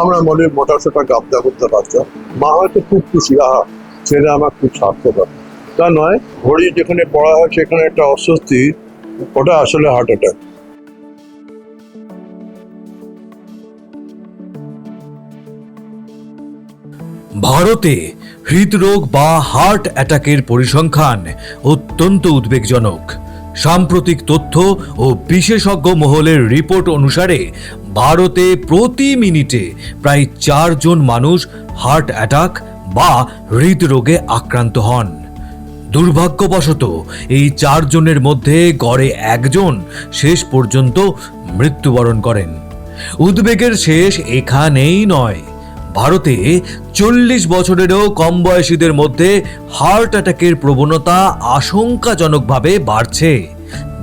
আমরা মনে মোটা সোটা গাবদা করতে পারতাম। মা হয়তো খুব খুশি, আহা ছেলে আমার খুব স্বার্থপর। তা নয়, ঘড়ি যেখানে পড়া হয় সেখানে একটা অস্বস্তি, ওটা আসলে হার্ট অ্যাটাক ভারতে হৃদরোগ বা হার্ট অ্যাটাকের পরিসংখ্যান অত্যন্ত উদ্বেগজনক। সাম্প্রতিক তথ্য ও বিশেষজ্ঞ মহলের রিপোর্ট অনুসারে ভারতে প্রতি মিনিটে প্রায় চারজন মানুষ হার্ট অ্যাটাক বা হৃদরোগে আক্রান্ত হন। দুর্ভাগ্যবশত, এই চারজনের মধ্যে গড়ে একজন শেষ পর্যন্ত মৃত্যুবরণ করেন। উদ্বেগের শেষ এখানেই নয়। ভারতে চল্লিশ বছরেরও কম বয়সীদের মধ্যে হার্ট অ্যাটাকের প্রবণতা আশঙ্কাজনকভাবে বাড়ছে।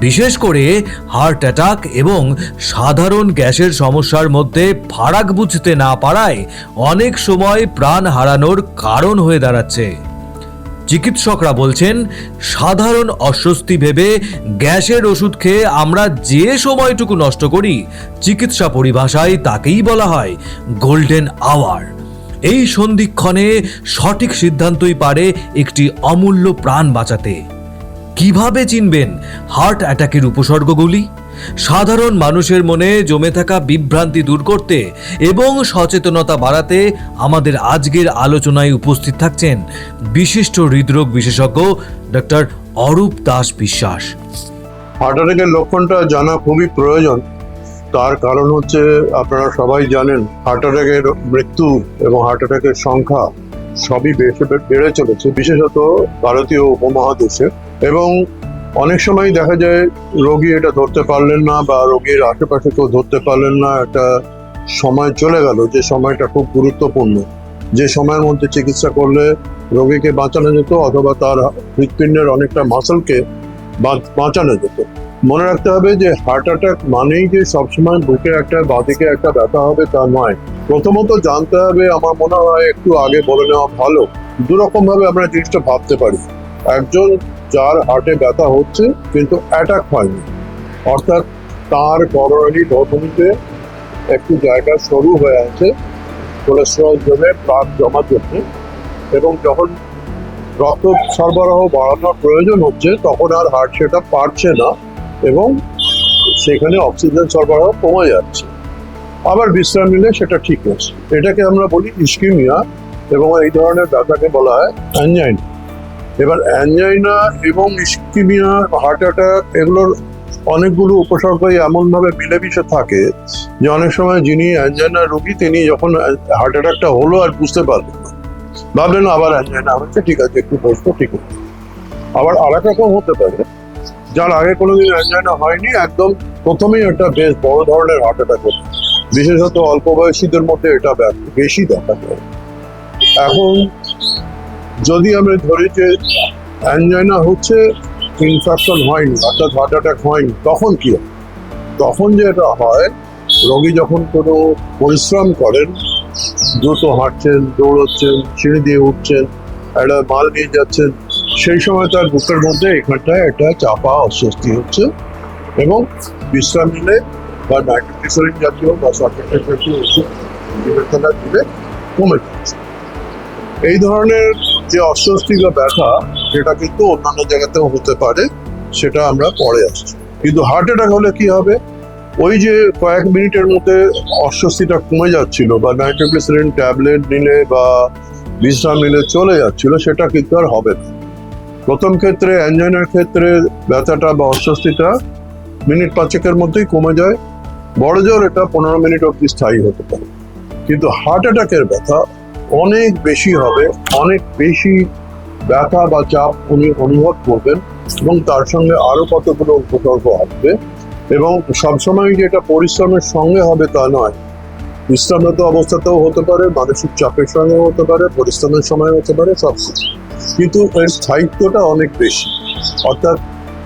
বিশেষ করে হার্ট অ্যাটাক এবং সাধারণ গ্যাসের সমস্যার মধ্যে ফারাক বুঝতে না পারায় অনেক সময় প্রাণ হারানোর কারণ হয়ে দাঁড়াচ্ছে। চিকিৎসকরা বলছেন, সাধারণ অস্বস্তি ভেবে গ্যাসের ওষুধ খেয়ে আমরা যে সময়টুকু নষ্ট করি, চিকিৎসা পরিভাষায় তাকেই বলা হয় গোল্ডেন আওয়ার। এই সন্ধিক্ষণে সঠিক সিদ্ধান্তই পারে একটি অমূল্য প্রাণ বাঁচাতে। কীভাবে চিনবেন হার্ট অ্যাটাকের উপসর্গগুলি? সাধারণ মানুষের মনে জমে থাকা বিভ্রান্তি দূর করতে এবং সচেতনতা বাড়াতে আমাদের আজকের আলোচনায় উপস্থিত থাকছেন বিশিষ্ট হৃদরোগ বিশেষজ্ঞ ডক্টর অরূপ দাস বিশ্বাস। হার্ট অ্যাটাকের লক্ষণটা জানা খুবই প্রয়োজন। তার কারণ হচ্ছে আপনারা সবাই জানেন, হার্ট অ্যাটাকের মৃত্যু এবং হার্ট অ্যাটাকের সংখ্যা সবই বেড়ে চলেছে, বিশেষত ভারতীয় উপমহাদেশে। এবং অনেক সময় দেখা যায় রোগী এটা ধরতে পারলেন না বা রোগীর আশেপাশে কেউ ধরতে পারলেন না, একটা সময় চলে গেল, যে সময়টা খুব গুরুত্বপূর্ণ। যে সময়ের মধ্যে চিকিৎসা করলে রোগীকে বাঁচানো যেত অথবা তার হৃৎপিণ্ডের অনেকটা মাসলকে বাঁচানো যেত। মনে রাখতে হবে যে হার্ট অ্যাটাক মানেই যে সবসময় বুকে একটা, বাদিকে একটা ব্যথা হবে তা নয়। প্রথমত জানতে হবে, আমার মনে হয় একটু আগে বলে নেওয়া ভালো। দুরকম ভাবে আমরা জিনিসটা ভাবতে পারি। একজন যার হার্টে ব্যথা হচ্ছে, কিন্তু অ্যাটাক হয়নি। অর্থাৎ তার করোনারি ধমনীতে একটু জায়গা সরু হয়ে আছে কোলেস্ট্রল জমে প্লাক জমার জন্য। এবং যখন রক্ত সরবরাহ বাড়ানোর প্রয়োজন হচ্ছে, তখন আর হার্ট সেটা পারছে না এবং সেখানে অক্সিজেন সরবরাহ কমে যাচ্ছে। আবার বিশ্রাম নিলে সেটা ঠিক আছে এটাকে আমরা বলি ইস্কিমিয়া এবং এই ধরনের ব্যথাকে বলা হয় অ্যাঞ্জাইনা এবার অ্যাঞ্জাইনা এবং ইস্কিমিয়া হার্ট অ্যাটাক এগুলোর অনেকগুলো উপসর্গই এমনভাবে মিলেমিশে থাকে যে অনেক সময় যিনি অ্যাঞ্জাইনা রোগী, তিনি যখন হার্ট অ্যাটাকটা হলো আর বুঝতে পারলেন না। ভাবলেন আবার অ্যাঞ্জাইনা হচ্ছে, ঠিক আছে, একটু বসবো ঠিক আছে আবার আরেক রকম হতে পারে, যার আগে কোনোদিন অ্যাঞ্জাইনা হয়নি, একদম প্রথমেই একটা বেশ বড় ধরনের হার্ট অ্যাটাক হতো। বিশেষত অল্প বয়সীদের মধ্যে এটা বেশি দেখা যায়। এখন যদি আমরা ধরি যে অ্যাঞ্জাইনা হচ্ছে ইনফেকশন হয়নি, অর্থাৎ হার্ট অ্যাটাক হয়নি, তখন কি? তখন যেটা হয়, রোগী যখন কোনো পরিশ্রম করেন, দ্রুত হাঁটছেন, দৌড়চ্ছেন, সিঁড়ি দিয়ে উঠছেন, একটা মাল নিয়ে যাচ্ছেন, সেই সময় তার বুকের মধ্যে এখানটায় একটা চাপা অস্বস্তি হচ্ছে এবং বিশ্রাম নিলে বা নাইট্রোগ্লিসারিন জাতীয় বা সার্টিফিকেট জাতীয় ওষুধ দিলে কমে যাচ্ছে এই ধরনের যে অস্বস্তি বা ব্যথা সেটা কিন্তু অন্যান্য জায়গাতেও হতে পারে, সেটা আমরা পরে আসছি। কিন্তু হার্ট অ্যাটাক হলে কি হবে? ওই যে কয়েক মিনিটের মধ্যে অস্বস্তিটা কমে যাচ্ছিল বা নাইট্রোগ্লিসারিন ট্যাবলেট নিলে বা বিশ্রাম নিলে চলে যাচ্ছিল, সেটা কিন্তু আর হবে না। প্রথম ক্ষেত্রে অ্যাঞ্জাইনার ক্ষেত্রে ব্যথাটা বা অস্বস্তিটা মিনিট পাঁচেকের মধ্যেই কমে যায়। বড় জোর এটা পনেরো মিনিট অব্দি স্থায়ী হতে পারে। কিন্তু হার্ট অ্যাটাকের ব্যথা অনেক বেশি হবে, অনেক বেশি ব্যথা বা চাপ উনি অনুভব করবেন এবং তার সঙ্গে আরও কতগুলো উপসর্গ আসবে এবং সবসময় যে এটা পরিশ্রমের সঙ্গে হবে তা নয়। বিশ্রামরত অবস্থাতেও হতে পারে, মানসিক চাপের সঙ্গে হতে পারে, পরিশ্রমের সময় হতে পারে, সব কিন্তু এর স্থায়িত্বটা অনেক বেশি। অর্থাৎ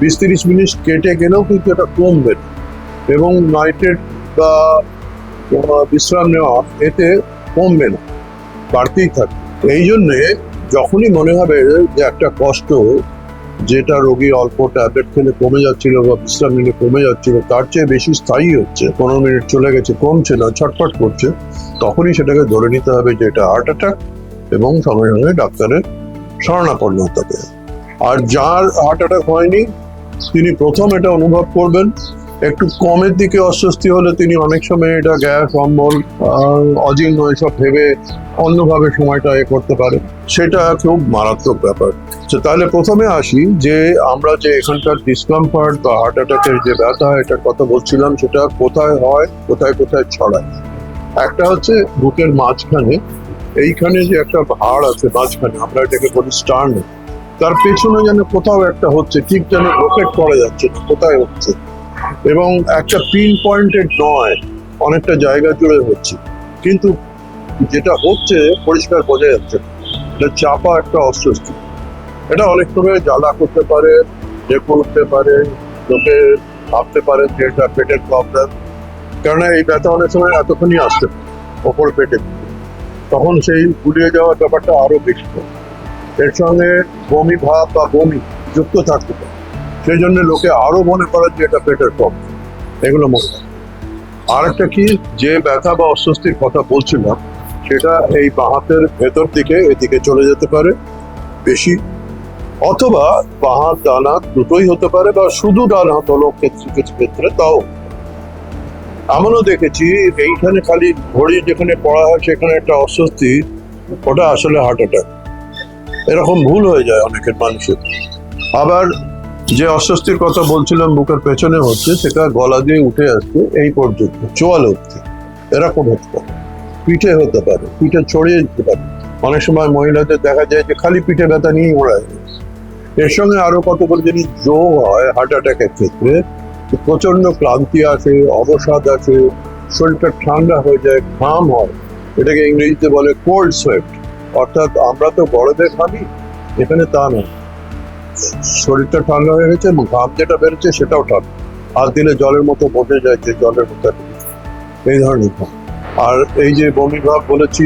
বিশ তিরিশ মিনিট কেটে গেলেও কিন্তু এটা কমবে এবং নাইটের বা বা বিশ্রাম নেওয়া এতে কমবে না। বাড়তেই থাকবে এই জন্যে যখনই মনে হবে যে একটা কষ্ট, যেটা রোগী অল্প ট্যাবলেট খেলে কমে যাচ্ছিল বা বিশ্রাম নিলে কমে যাচ্ছিল, তার চেয়ে বেশি স্থায়ী হচ্ছে। পনেরো মিনিট চলে গেছে, কমছে না, ছটফট করছে, তখনই সেটাকে ধরে নিতে হবে যে এটা হার্ট অ্যাটাক এবং সঙ্গে সঙ্গে ডাক্তারের শরণাপন্ন হতে হবে। আর যার হার্ট অ্যাটাক হয়নি, তিনি প্রথম এটা অনুভব করবেন। একটু কমের দিকে অস্বস্তি হলে তিনি অনেক সময় এটা গ্যাস, অম্বল অজীর্ণ এসব ভেবে অন্যভাবে সময়টা এ করতে পারে সেটা খুব মারাত্মক ব্যাপার। তাহলে প্রথমে আসি যে আমরা যে এখানকার ডিসকমফর্ট বা হার্ট অ্যাটাকের যে ব্যথা, এটার কথা বলছিলাম, সেটা কোথায় হয়, কোথায় কোথায় ছড়ায়? একটা হচ্ছে বুকের মাঝখানে, এইখানে যে একটা হাড় আছে মাঝখানে, আমরা এটাকে বলি স্টার্ন তার পেছনে যেন কোথাও একটা হচ্ছে, ঠিক যেন রোকেট করা যাচ্ছে কোথায় হচ্ছে? এবং একটা পিন পয়েন্টেড নয়, অনেকটা জায়গা জুড়ে হচ্ছে। কিন্তু যেটা হচ্ছে, পরিষ্কার বোঝা যাচ্ছে এটা চাপা একটা অস্বস্তি। এটা অনেক সময় জ্বালা করতে পারে ডেপো উঠতে পারে, লোকে ভাবতে পারে যে এটা পেটের প্রবলেম কেননা এই ব্যথা অনেক সময় এতক্ষণই আসতে ওপর পেটে। তখন সেই গুলিয়ে যাওয়ার ব্যাপারটা আরও বেশি। এর সঙ্গে বমি ভাব বা বমি যুক্ত থাকতে পারে। সেই জন্য লোকে আরও মনে করে যে এটা পেটের প্রবলেম এগুলো মনে হয় আর একটা কি? যে ব্যথা বা অস্বস্তির কথা বলছিলাম, সেটা এই বাহাতের ভেতর দিকে, এদিকে চলে যেতে পারে, বেশি। অথবা বাহাত ডান হাত দুটোই হতে পারে বা শুধু ডান হাত হলো কিছু কিছু ক্ষেত্রে তাও। এমনও দেখেছি, এইখানে খালি ঘড়ি যেখানে পড়া হয়, সেখানে একটা অস্বস্তি, ওটা আসলে হার্ট অ্যাটাক এরকম ভুল হয়ে যায় অনেকের মানুষের। আবার যে অস্বস্তির কথা বলছিলাম বুকের পেছনে হচ্ছে, সেটা গলা দিয়ে উঠে আসছে এই পর্যন্ত, চোয়াল হচ্ছে এরকম হতে পারে পিঠে হতে পারে, পিঠে ছড়িয়ে যেতে পারে। অনেক সময় মহিলাদের দেখা যায় যে খালি পিঠে ব্যথা নিয়েই ওড়ায় এর সঙ্গে আরও কতগুলো জিনিস যোগ হয় হার্ট অ্যাটাকের ক্ষেত্রে প্রচণ্ড ক্লান্তি আসে, অবসাদ আসে, শরীরটা ঠান্ডা হয়ে যায়, ঘাম হয়, এটাকে ইংরেজিতে বলে কোল্ড সোয়েট অর্থাৎ আমরা তো বড়দের ঘামি এখানে তা নয়। শরীরটা ঠান্ডা হয়ে গেছে এবং ঘাম যেটা বেরোচ্ছে সেটাও ঠান্ডা। আর দিলে জলের মতো বোঝা যায় যে জলের মতো এই ধরনের ঘাম। আর এই যে বমি ভাব বলেছি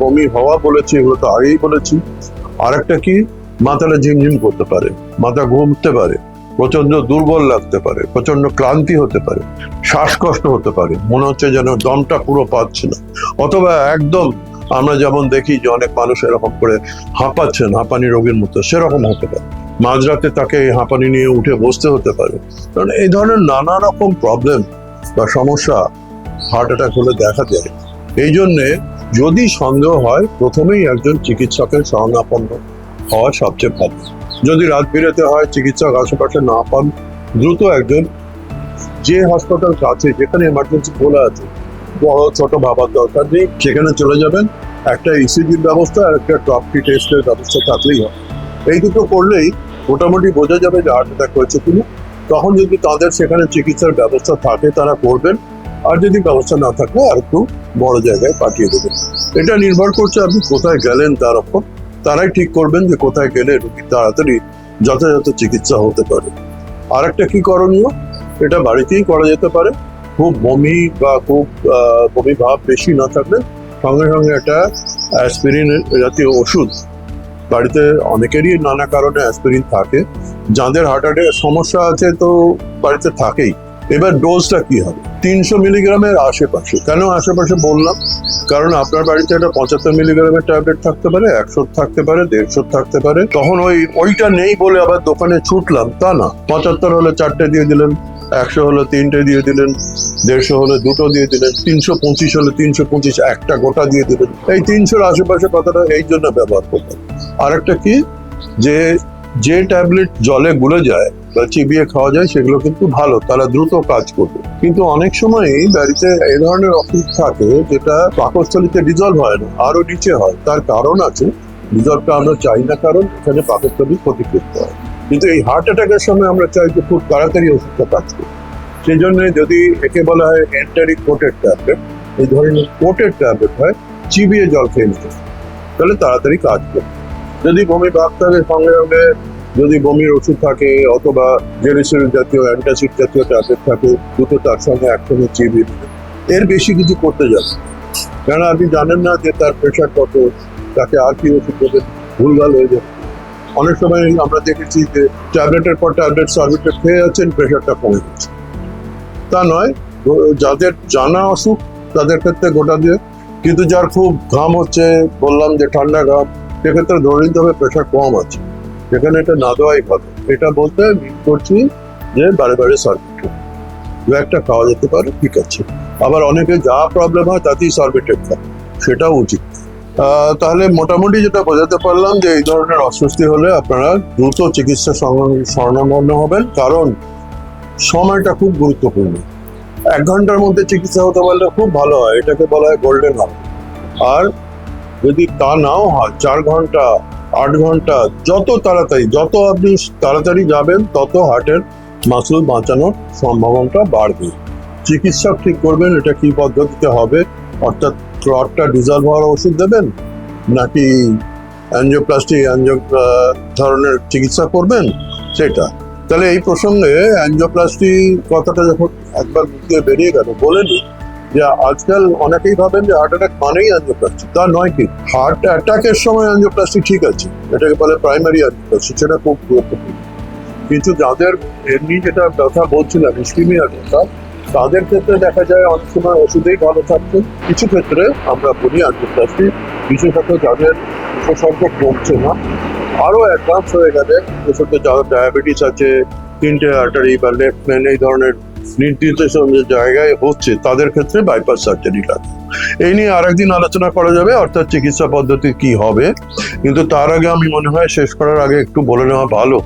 বমি হওয়া বলেছি, এগুলো তো আগেই বলেছি। আর একটা কি? মাথাটা ঝিমঝিম করতে পারে, মাথা ঘুমতে পারে প্রচণ্ড দুর্বল লাগতে পারে প্রচণ্ড ক্লান্তি হতে পারে, শ্বাসকষ্ট হতে পারে। মনে হচ্ছে যেন দমটা পুরো পাচ্ছে না। অথবা একদম আমরা যেমন দেখি যে অনেক মানুষ এরকম করে হাঁপাচ্ছেন, হাঁপানি রোগীর মতো, সেরকম হতে পারে। মাঝরাতে তাকে হাঁপানি নিয়ে উঠে বসতে হতে পারে। কারণ এই ধরনের নানা রকম প্রবলেম বা সমস্যা হার্ট অ্যাটাক হলে দেখা যায়। এই জন্যে যদি সন্দেহ হয়, প্রথমেই একজন চিকিৎসকের শরণাপন্ন হওয়া সবচেয়ে ভালো। যদি রাত বিরেতে হয়, চিকিৎসক আশেপাশে না পান, দ্রুত একজন যে হাসপাতাল কাছে যেখানে এমার্জেন্সি খোলা আছে বড় ছোট ভাবার দরকার নেই। সেখানে চলে যাবেন, একটা ইসিজির ব্যবস্থা আর একটা টপটি টেস্টের ব্যবস্থা থাকলেই হয় এই দুটো করলেই মোটামুটি বোঝা যাবে যে হার্ট অ্যাটাক হয়েছে কিনা। তখন যদি তাদের সেখানে চিকিৎসার ব্যবস্থা থাকে, তারা করবেন। আর যদি ব্যবস্থা না থাকে, আর একটু বড় জায়গায় পাঠিয়ে দেবেন। এটা নির্ভর করছে আপনি কোথায় গেলেন তার উপর তারাই ঠিক করবেন যে কোথায় গেলে রোগী তাড়াতাড়ি যথাযথ চিকিৎসা হতে পারে। আর একটা কি করণীয়? এটা বাড়িতেই করা যেতে পারে। খুব বমি বা খুব বমি ভাব বেশি না থাকলে সঙ্গে সঙ্গে একটা অ্যাসপিরিন জাতীয় ওষুধ। বাড়িতে অনেকেরই নানা কারণে অ্যাসপিরিন থাকে। যাদের হার্ট অ্যাটাকের সমস্যা আছে তো বাড়িতে থাকেই। এবার ডোজটা কি হবে? তিনশো মিলিগ্রামের আশেপাশে। কেন আশেপাশে বললাম? কারণ আপনার বাড়িতে একটা পঁচাত্তর মিলিগ্রামের ট্যাবলেট থাকতে পারে একশো থাকতে পারে দেড়শো থাকতে পারে। তখন ওই, ওইটা নেই বলে আবার দোকানে ছুটলাম, তা না। পঁচাত্তর হলে চারটে দিয়ে দিলেন। একশো হলে তিনটে দিয়ে দিলেন, দেড়শো হলে দুটো দিয়ে দিলেন, তিনশো পঁচিশ হলে তিনশো পঁচিশ, একটা গোটা দিয়ে দিলেন। এই তিনশোর আশেপাশে কথাটা এই জন্য ব্যবহার করবেন আর একটা কি? যে যে ট্যাবলেট জলে গুলে যায় বা চিবিয়ে খাওয়া যায়, সেগুলো কিন্তু ভালো, তারা দ্রুত কাজ করবে। কিন্তু অনেক সময়ই বাড়িতে এই ধরনের অসুখ থাকে, যেটা পাকস্থলিতে ডিজলভ হয় না আরও নিচে হয়। তার কারণ আছে ডিজলভটা আমরা চাই না, কারণ এখানে পাকস্থলী ক্ষতিগ্রস্ত হয়। কিন্তু এই হার্ট অ্যাটাকের সময় আমরা চাই যে খুব তাড়াতাড়ি ওষুধটা কাজ করবে সেই জন্য যদি একে বলা হয় এন্টারি কোটেড ট্যাবলেট এই ধরনের কোটেড ট্যাবলেট হয়, চিবিয়ে জল খেয়ে নিতে তাহলে তাড়াতাড়ি কাজ করবে যদি বমি থাকে সঙ্গে সঙ্গে যদি বমির ওষুধ থাকে, অথবা জেলিসিন জাতীয় অ্যান্টাসিড জাতীয় ট্যাবলেট থাকে, দুটো তার সঙ্গে একসঙ্গে চিবিয়ে এর বেশি কিছু করতে যাবে। কেন আপনি জানেন না যে তার প্রেশার কত, তাকে আর কি ওষুধ দেবেন? ভুলভাল হয়ে যাবে। অনেক সময় আমরা দেখেছি যে ট্যাবলেটের পর ট্যাবলেট সার্ভিটেট খেয়ে যাচ্ছেন, প্রেশারটা কমে যাচ্ছে। তা নয়, যাদের জানা অসুখ, তাদের ক্ষেত্রে গোটা দিয়ে, কিন্তু যার খুব ঘাম হচ্ছে, বললাম যে ঠান্ডা ঘাম, সেক্ষেত্রে ধরে নিতে হবে প্রেশার কম আছে। সেখানে এটা না দেওয়াই ভালো। এটা বলতে মিন করছি যে বারে বারে সার্ভিট দু একটা খাওয়া যেতে পারে, ঠিক আছে। আবার অনেকে যা প্রবলেম হয় তাতেই সার্ভিটেড খায়, সেটাও উচিত। তাহলে মোটামুটি যেটা বোঝাতে পারলাম যে এই ধরনের অস্বস্তি হলে আপনারা দ্রুত চিকিৎসা সং- হবেন, কারণ সময়টা খুব গুরুত্বপূর্ণ। এক ঘণ্টার মধ্যে চিকিৎসা হতে পারলে খুব ভালো হয়, এটাকে বলা হয় গোল্ডেন আওয়ার আর যদি তা নাও হয়, চার ঘণ্টা, আট ঘণ্টা, যত তাড়াতাড়ি, যত আপনি তাড়াতাড়ি যাবেন, তত হার্টের মাসুল বাঁচানোর সম্ভাবনাটা বাড়বে। চিকিৎসক ঠিক করবেন এটা কি পদ্ধতিতে হবে, অর্থাৎ ক্লটটা ডিজলভ হওয়ার ওষুধ দেবেন? নাকি অ্যাঞ্জিওপ্লাস্টি অ্যাঞ্জিও ধরনের চিকিৎসা করবেন? সেটা। তাহলে এই প্রসঙ্গে অ্যাঞ্জিওপ্লাস্টি কথাটা যখন একবার দিয়ে বেরিয়ে গেল, বলে নি যে আজকাল অনেকেই ভাবেন যে হার্ট অ্যাটাক মানেই অ্যাঞ্জিওপ্লাস্টি তা নয় কি? হার্ট অ্যাটাকের সময় অ্যাঞ্জিওপ্লাস্টি ঠিক আছে। এটাকে বলে প্রাইমারি অ্যাঞ্জিওপ্লাস্টি সেটা খুব গুরুত্বপূর্ণ। কিন্তু যাদের এমনি যেটা কথা বলছিলাম ইস্কিমিয়া কথা তাদের ক্ষেত্রে দেখা যায় অনেক সময় ওষুধেই ভালো থাকছে কিছু ক্ষেত্রে আমরা বলি আন্তর্জাতিক বিশেষত যাদের উপসর্গ কমছে না, আরও অ্যাডভান্স হয়ে গেলে, বিশেষত যাদের ডায়াবেটিস আছে, তিনটে আর্টারি বা লেফট মেন এই ধরনের নির্দিষ্ট জায়গায় হচ্ছে, তাদের ক্ষেত্রে বাইপাস সার্জারি লাগে। এই নিয়ে আরেকদিন আলোচনা করা যাবে, অর্থাৎ চিকিৎসা পদ্ধতি কি হবে। কিন্তু তার আগে আমি মনে হয় শেষ করার আগে একটু বলে নেওয়া ভালো,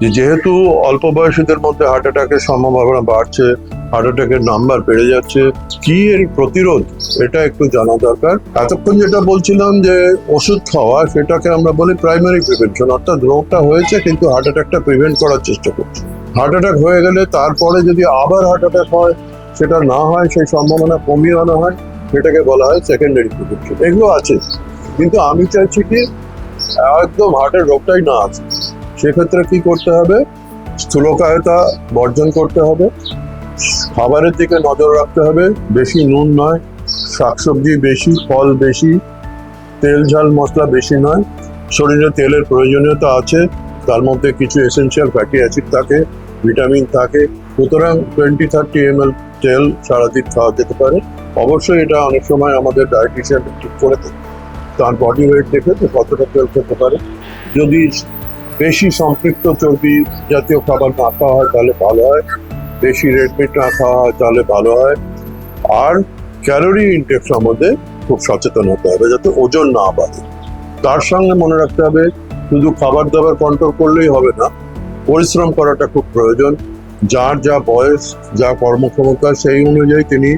যে যেহেতু অল্প বয়সীদের মধ্যে হার্ট অ্যাটাকের সম্ভাবনা বাড়ছে হার্ট অ্যাটাকের নাম্বার বেড়ে যাচ্ছে, কি এর প্রতিরোধ, এটা একটু জানা দরকার। এতক্ষণ যেটা বলছিলাম যে ওষুধ খাওয়া, সেটাকে আমরা বলি প্রাইমারি প্রিভেনশন অর্থাৎ রোগটা হয়েছে, কিন্তু হার্ট অ্যাটাকটা প্রিভেন্ট করার চেষ্টা করছি। হার্ট অ্যাটাক হয়ে গেলে তারপরে যদি আবার হার্ট অ্যাটাক হয়, সেটা না হয়, সেই সম্ভাবনা কমিয়ে আনা হয়, সেটাকে বলা হয় সেকেন্ডারি প্রিভেনশন এগুলো আছে। কিন্তু আমি চাইছি কি, একদম হার্টের রোগটাই না আছে। সেক্ষেত্রে কি করতে হবে? স্থূলকায়তা বর্জন করতে হবে। খাবারের দিকে নজর রাখতে হবে। বেশি নুন নয়, শাকসবজি বেশি, ফল বেশি, তেল ঝাল মশলা বেশি নয়। শরীরে তেলের প্রয়োজনীয়তা আছে। তার মধ্যে কিছু এসেনশিয়াল ফ্যাটি অ্যাসিড থাকে ভিটামিন থাকে। সুতরাং টোয়েন্টি থার্টি এম এল তেল সারাদিন খাওয়া যেতে পারে। অবশ্যই এটা অনেক সময় আমাদের ডায়েটিশিয়ান ঠিক করে দেয়। তার বডি ওয়েট দেখে যে কতটা তেল খেতে পারে। যদি বেশি সম্পৃক্ত চর্বি জাতীয় খাবার না খাওয়া হয়, তাহলে ভালো হয়। বেশি রেড মিট না খাওয়া হয়, তাহলে ভালো হয়। আর ক্যালোরি ইনটেক সম্বন্ধে খুব সচেতন হতে হবে, যাতে ওজন না বাড়ে। তার সঙ্গে মনে রাখতে হবে শুধু খাবার দাবার কন্ট্রোল করলেই হবে না, পরিশ্রম করাটা খুব প্রয়োজন। যার যা বয়স, যা কর্মক্ষমতা, সেই অনুযায়ী তিনি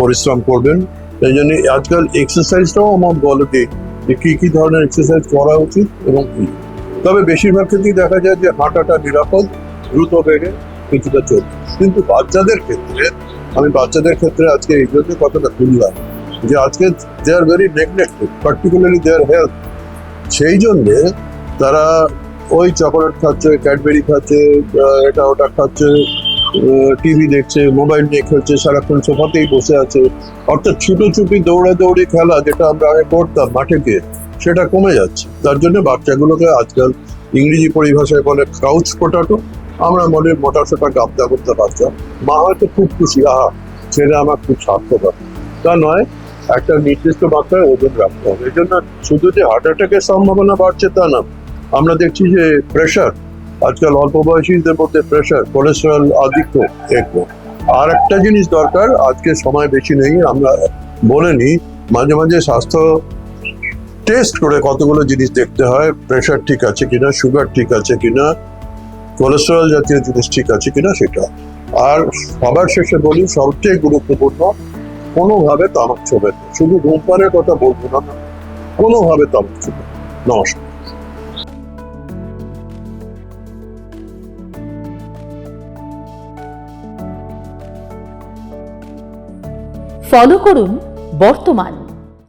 পরিশ্রম করবেন। সেই জন্য আজকাল এক্সারসাইজটাও আমার বলে দিই যে কি কি ধরনের এক্সারসাইজ করা উচিত এবং তবে বেশিরভাগ ক্ষেত্রেই দেখা যায় যে হাঁটাটা নিরাপদ, দ্রুত বেগে কিছুটা চলবে। কিন্তু বাচ্চাদের ক্ষেত্রে, আমি বাচ্চাদের ক্ষেত্রে আজকে এই জন্য কথাটা তুললাম যে আজকে they are very neglected particularly their health সেই জন্যে তারা ওই চকোলেট খাচ্ছে ক্যাডবেরি খাচ্ছে এটা ওটা খাচ্ছে টিভি দেখছে মোবাইল নিয়ে খেলছে, সারাক্ষণ সোফাতেই বসে আছে। অর্থাৎ ছুটোছুটি দৌড়াদৌড়ি খেলা যেটা আমরা আগে করতাম মাঠে গিয়ে, সেটা কমে যাচ্ছে। তার জন্য বাচ্চাগুলোকে আজকাল ইংরেজি পরিভাষায় বলে ক্রাউচ পোটাটো আমরা মনে মোটা সোটা গাবদা করতে পারতাম। মা হয়তো খুব খুশি, আহা, ছেলে আমার খুব স্বার্থপর তা নয়, একটা নির্দিষ্ট মাত্রায় ওজন রাখতে হবে। এই জন্য শুধু যে হার্ট অ্যাটাকের সম্ভাবনা বাড়ছে তা না আমরা দেখছি যে প্রেশার আজকাল অল্প বয়সীদের মধ্যে প্রেশার কোলেস্টেরল আধিক্য এগুলো আর একটা জিনিস দরকার, আজকে সময় বেশি নেই, আমরা বলে নিই, মাঝে মাঝে স্বাস্থ্য টেস্ট করে কতগুলো জিনিস দেখতে হয় প্রেশার ঠিক আছে কিনা সুগার ঠিক আছে কিনা কোলেস্টেরল জাতীয় জিনিস ঠিক আছে কিনা সেটা। আর সবার শেষে বলি, সবচেয়ে গুরুত্বপূর্ণ, কোনোভাবে তামাক ছোবেন শুধু ধূমপানের কথা বলব না, কোনোভাবে তামাক ছোবেন নমস্কার। ফলো করুন বর্তমান